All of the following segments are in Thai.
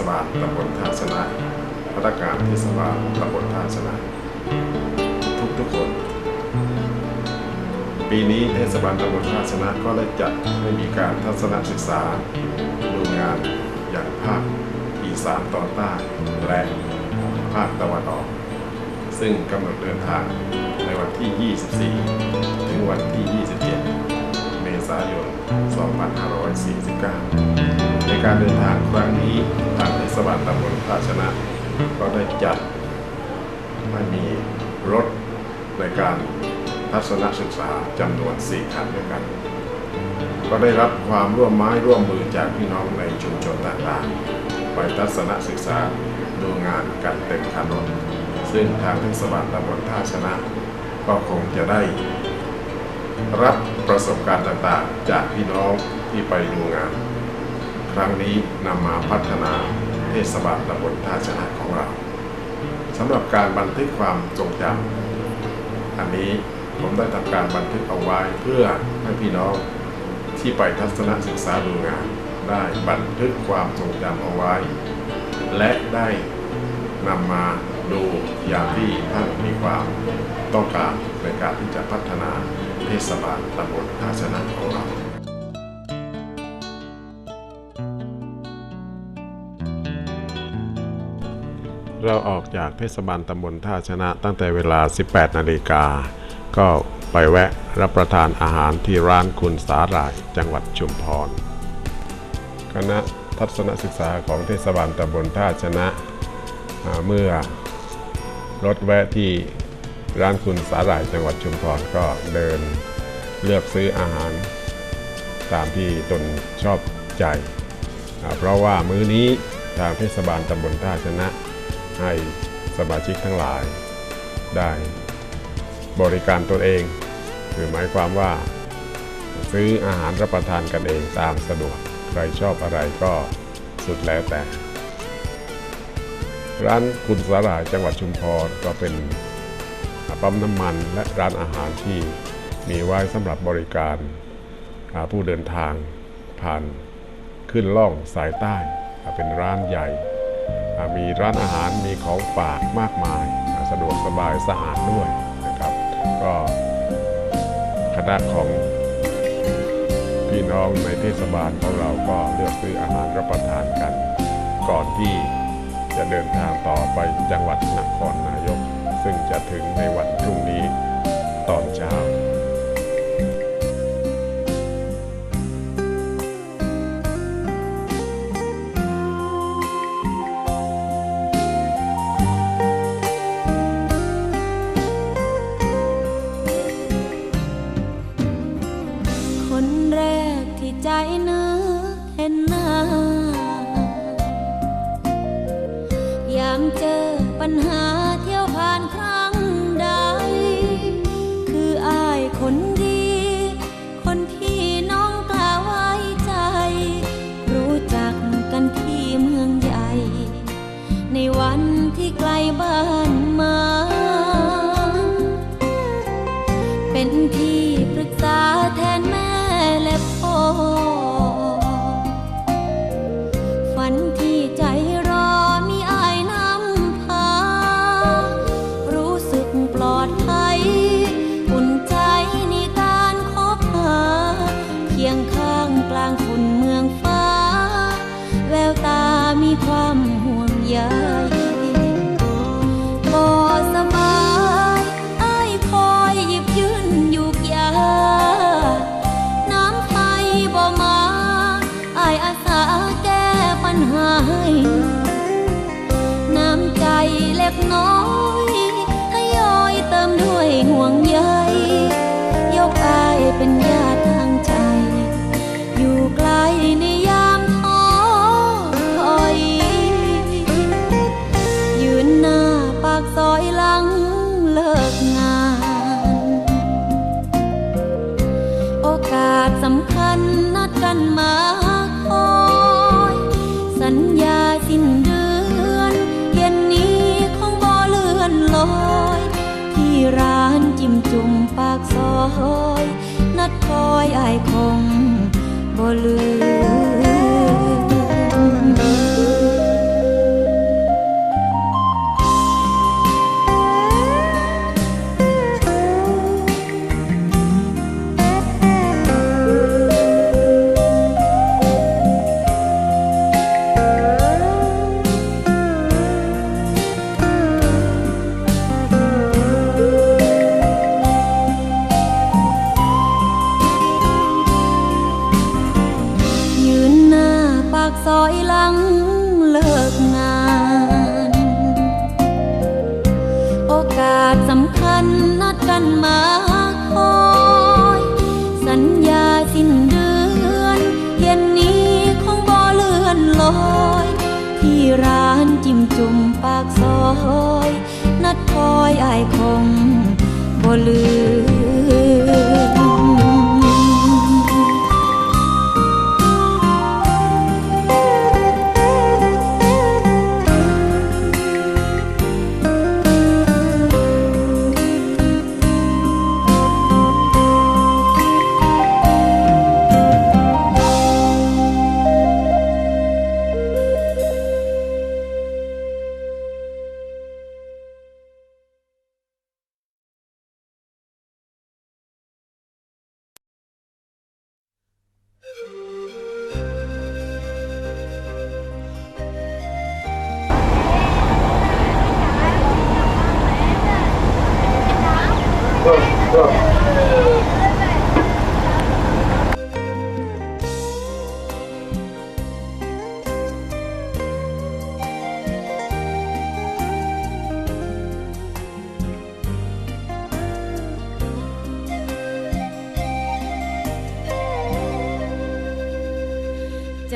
เทศบาลตำบลท่าชนะพนักงานเทศบาลตำบลท่าชนะทุกทุกคน ปีนี้เทศบาลตำบลท่าชนะก็ได้จัดให้มีการทัศนศึกษาดูงานอย่างภาคอีสานตอนใต้และภาคตะวันออก ซึ่งกำหนดเดินทางในวันที่ 24 ถึงวันที่ 27 เมษายน 2549 ในการเดินทางครั้งนี้ทางเทศบาลตำบลท่าชนะ ก็ได้จัดให้มีรถในการทัศนศึกษาจำนวน 4 คันด้วยกัน ก็ได้รับความร่วมไม้ร่วมมือจากพี่น้องในชุมชนต่างๆ ไปทัศนศึกษาดูงานกันเต็มคันรถ ซึ่งทางเทศบาลตำบลท่าชนะ ก็คงจะได้รับประสบการณ์ต่างๆ จากพี่น้องที่ไปดูงาน ครั้งนี้นำมาพัฒนาเทศบาลตำบลท่าชนะของเราสำหรับการบันทึกความทรงจำอันนี้ผมได้ทำการบันทึกเอาไว้เพื่อให้พี่น้องที่ไปทัศนศึกษาดูงาน ได้บันทึกความทรงจำเอาไว้ และได้นำมาดูอย่างที่ท่านมีความต้องการในการที่จะพัฒนาเทศบาลตำบลท่าชนะของเรา เราออกจากเทศบาลตำบลท่าชนะตั้งแต่เวลา 18 นาฬิกา ก็ไปแวะรับประทานอาหารที่ร้านคุณสาหร่ายจังหวัดชุมพร คณะทัศนศึกษาของเทศบาลตำบลท่าชนะ เมื่อรถแวะที่ร้านคุณสาหร่ายจังหวัดชุมพรก็เดินเลือกซื้ออาหาร ตามที่ตนชอบใจ เพราะว่ามื้อนี้ทางเทศบาลตำบลท่าชนะ ให้สมาชิกทั้งหลาย ได้บริการตนเองคือหมายความว่า ซื้ออาหารรับประทานกันเองตามสะดวก ใครชอบอะไรก็สุดแล้วแต่ ร้านคุณสาหร่ายจังหวัดชุมพรก็เป็นปั๊มน้ำมันและร้านอาหารที่มีไว้สำหรับบริการผู้เดินทางผ่านขึ้นล่องสายใต้เป็นร้านใหญ่ มีร้านอาหารมีของฝากมากมาย สะดวกสบายสะอาดด้วยนะครับก็คณะของพี่น้องในเทศบาลของเราก็เลือกซื้ออาหารรับประทานกัน ก่อนที่จะเดินทางต่อไปจังหวัดนครนายก ซึ่งจะถึงในวันพรุ่งนี้ตอนเช้า เป็นที่ สำคัญนัดกันมาคอย สัญญาสิ้นเดือนเย็นนี้คงบ่เลื่อนลอย ที่ร้านจิ้มจุ่มปากซอย นัดคอยอายคงบ่ลืม จุ่มปากซอย นัดคอยอายคงบ่ลืม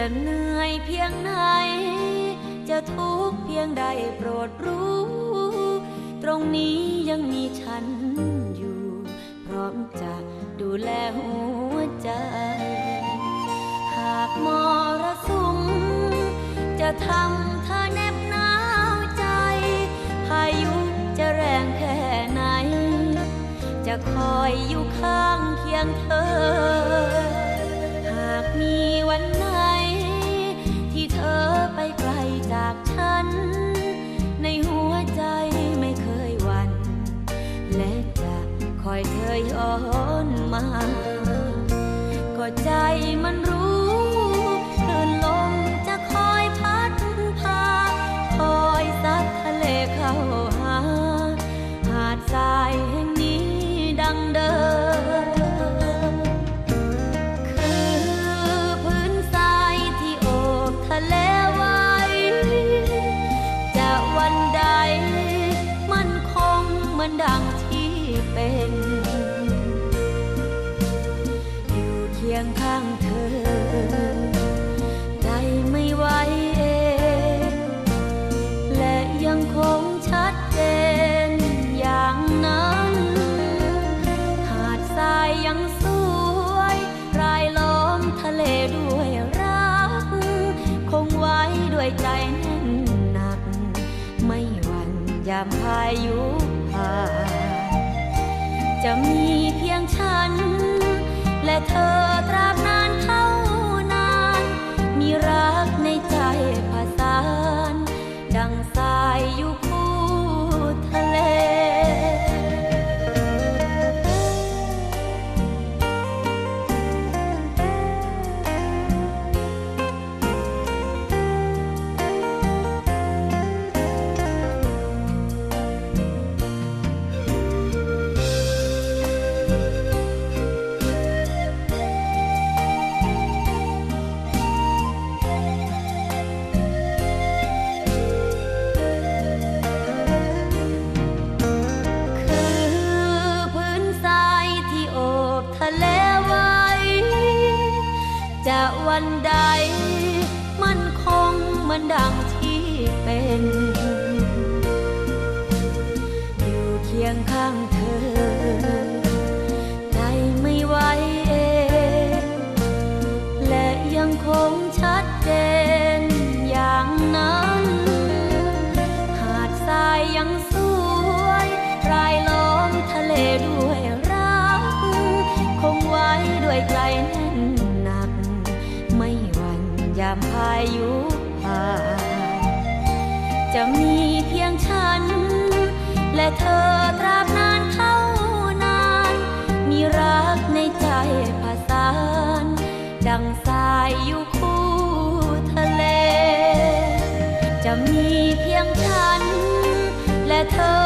จะเหนื่อยเพียงไหน จะทุกข์เพียงใดโปรดรู้ ตรงนี้ยังมีฉันอยู่ พร้อมจะดูแลหัวใจ หากมรสุมจะทำเธอแนบหนาวใจ พายุจะแรงแค่ไหน จะคอยอยู่ข้างเคียงเธอ ใจมัน จะมีเพียงฉัน และเธอตราบนานเท่านาน มีรักในใจผสาน ดังสายอยู่คู่ทะเล จะมีเพียงฉัน และเธอ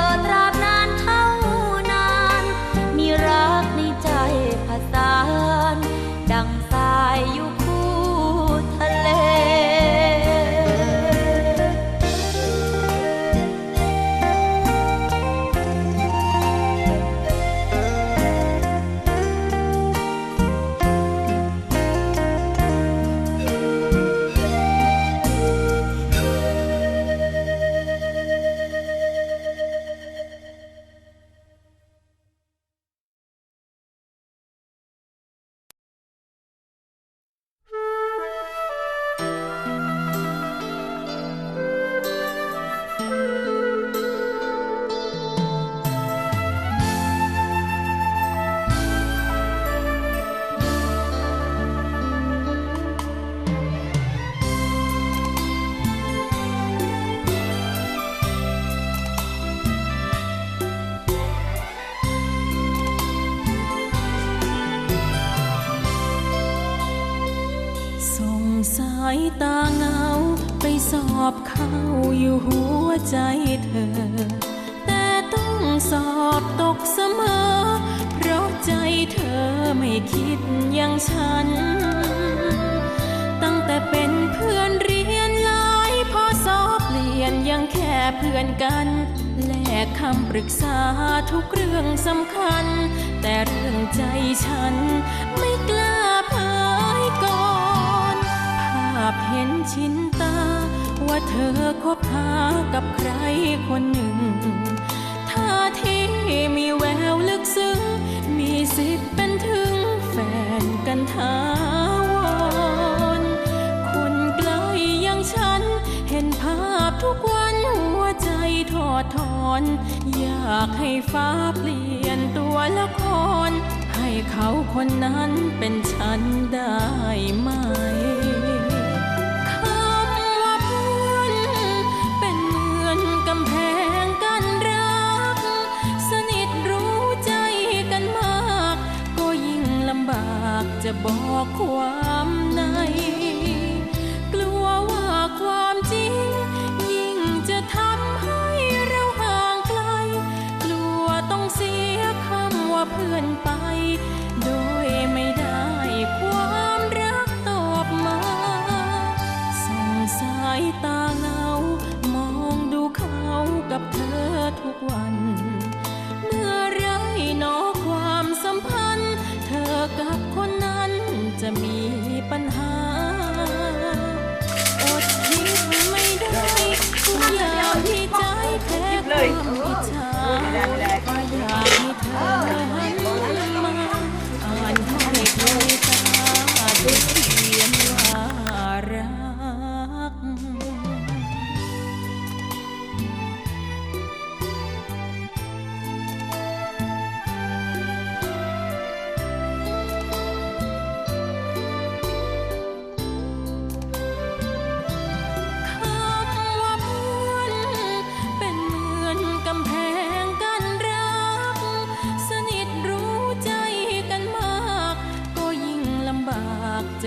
ตาเงาไปสอบเข้าอยู่หัวใจเธอ แต่ต้องสอบตกเสมอ เพราะใจเธอไม่คิดอย่างฉัน ตั้งแต่เป็นเพื่อนเรียนหลายพอสอบเปลี่ยนยังแค่เพื่อนกัน แลกคำปรึกษาทุกเรื่องสำคัญ แต่เรื่องใจฉันไม่กล้า พเห็นชินตา ว่าเธอคบหากับใครคนหนึ่งท่าที่มีแววลึกซึ้ง มีสิทธิ์เป็นถึงแฟนกันทาวรคนไกลอย่างฉัน เห็นภาพทุกวันหัวใจทอดถอน อยากให้ฟ้าเปลี่ยนตัวละครให้เขาคนนั้นเป็นฉันได้ไหม จะบอกความ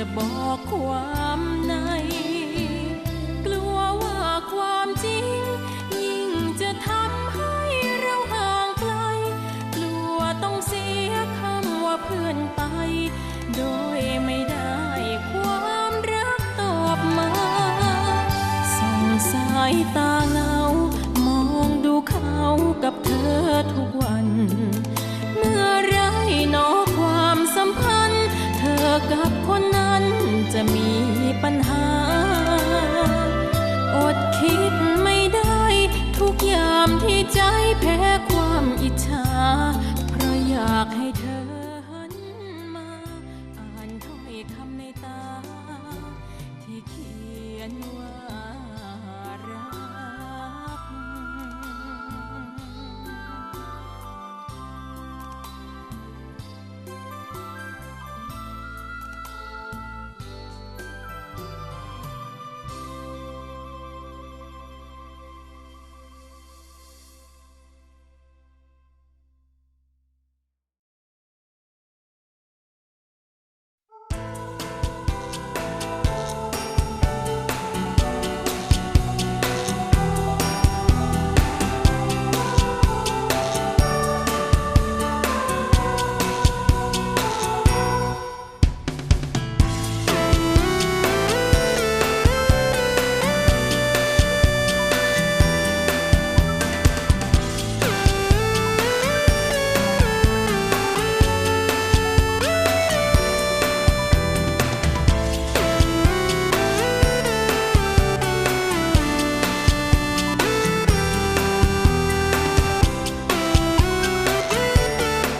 จะบอกความใน